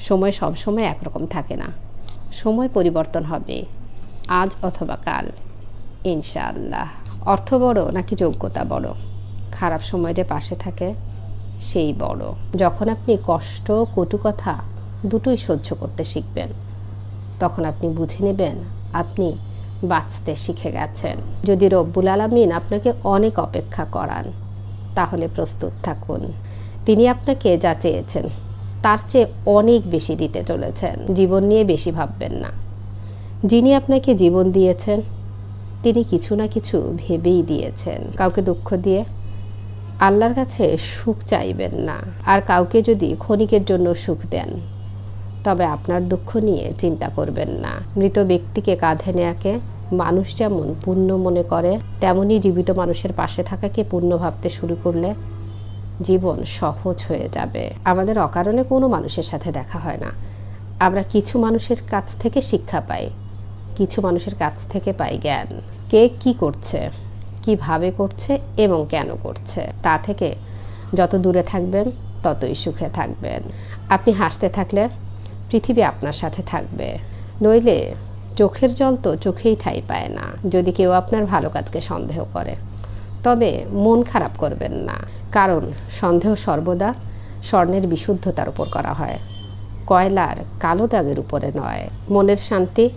সময় সব সময় একরকম থাকে না। সময় পরিবর্তন হবে। আজ অথবা কাল। ইনশাআল্লাহ। অর্থ বড় নাকি যোগ্যতা বড়? খারাপ সময় যে পাশে থাকে, সেই বড়। যখন আপনি কষ্ট, কটু কথা দুটোই সহ্য করতে শিখবেন। তখন আপনি বুঝে নেবেন, আপনি বাঁচতে শিখে গেছেন। যদি রব্বুল আলমিন আপনাকে অনেক অপেক্ষা করান, তাহলে প্রস্তুত থাকুন। তিনি আপনাকে যা চেয়েছেন তার চেয়ে অনেক বেশি দিতে চলেছেন। জীবন নিয়ে বেশি ভাববেন না। যিনি আপনাকে জীবন দিয়েছেন, তিনি কিছু না কিছু ভেবেই দিয়েছেন। কাউকে দুঃখ দিয়ে আল্লাহর কাছে সুখ চাইবেন না। আর কাউকে যদি ক্ষণিকের জন্য সুখ দেন, তবে আপনার দুঃখ নিয়ে চিন্তা করবেন না। মৃত ব্যক্তিকে কাঁধে নেয়াকে মানুষ যেমন পুণ্য মনে করে তেমনই জীবিত মানুষের পাশে থাকাকে পুণ্য ভাবতে শুরু করলে জীবন সহজ হয়ে যাবে। আমাদের অকারণে কোনো মানুষের সাথে দেখা হয় না। আমরা কিছু মানুষের কাছ থেকে শিক্ষা পাই, কিছু মানুষের কাছ থেকে পাই জ্ঞান। কে কি করছে, কীভাবে করছে এবং কেন করছে, তা থেকে যত দূরে থাকবেন, ততই সুখে থাকবেন। আপনি হাসতে থাকলে পৃথিবী আপনার সাথে থাকবে। নইলে চোখের জল তো চোখেই ঠাই পায় না। যদি কেউ আপনার ভালো কাজকে সন্দেহ করে তবে মন খারাপ করবেন না। কারণ সন্দেহ সর্বদা স্বর্ণের বিশুদ্ধতার উপর করা হয়। কয়লার কালো দাগের উপরে নয়। মনের শান্তি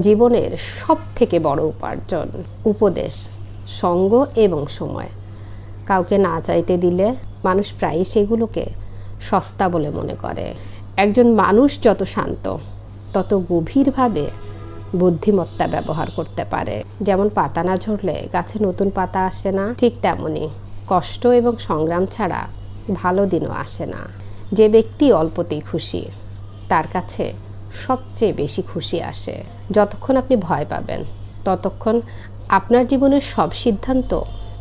জীবনের সব থেকে বড় উপার্জন। উপদেশ, সঙ্গ এবং সময়। কাউকে না চাইতে দিলে মানুষ প্রায়ই সেগুলোকে সস্তা বলে মনে করে। একজন মানুষ যত শান্ত, তত গভীরভাবে বুদ্ধিমত্তা ব্যবহার করতে পারে। যেমন পাতা না ঝরলে গাছে নতুন পাতা আসে না, ঠিক তেমনই। কষ্ট এবং সংগ্রাম ছাড়া ভালো দিনও আসে না। যে ব্যক্তি অল্পতেই খুশি, তার কাছে সবচেয়ে বেশি খুশি আসে। যতক্ষণ আপনি ভয় পাবেন, ততক্ষণ আপনার জীবনের সব সিদ্ধান্ত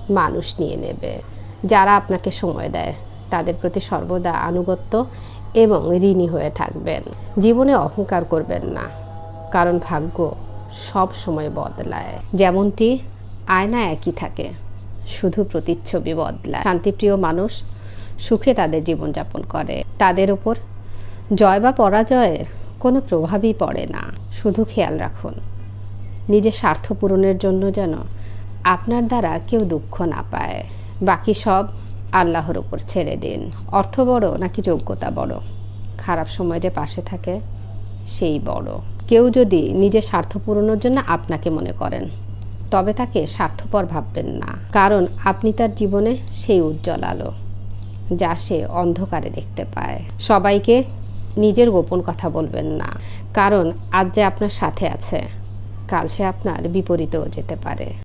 মানুষ নিয়ে নেবে। যারা আপনাকে সময় দেয়, তাদের প্রতি সর্বদা আনুগত্য এবং ঋণী হয়ে থাকবেন। জীবনে অহংকার করবেন না। কারণ ভাগ্য সব সময় বদলায়। যেমনটি আয়না একই থাকে, শুধু প্রতিচ্ছবি বদলায়। শান্তিপ্রিয় মানুষ সুখে তাদের জীবনযাপন করে। তাদের উপর জয় বা পরাজয়ের কোনো প্রভাবই পড়ে না। শুধু খেয়াল রাখুন, নিজের স্বার্থ পূরণের জন্য যেন আপনার দ্বারা কেউ দুঃখ না পায়। বাকি সব আল্লাহর উপর ছেড়ে দিন। অর্থ বড় নাকি যোগ্যতা বড়? খারাপ সময় যে পাশে থাকে সেই বড়। কেউ যদি নিজের স্বার্থ পূরণের জন্য আপনাকে মনে করেন, তবে তাকে স্বার্থপর ভাববেন না। কারণ আপনি তার জীবনে সেই উজ্জ্বল আলো, যা সে অন্ধকারে দেখতে পায়। সবাইকে নিজের গোপন কথা বলবেন না। কারণ আজ যে আপনার সাথে আছে, কাল সে আপনার বিপরীতেও যেতে পারে।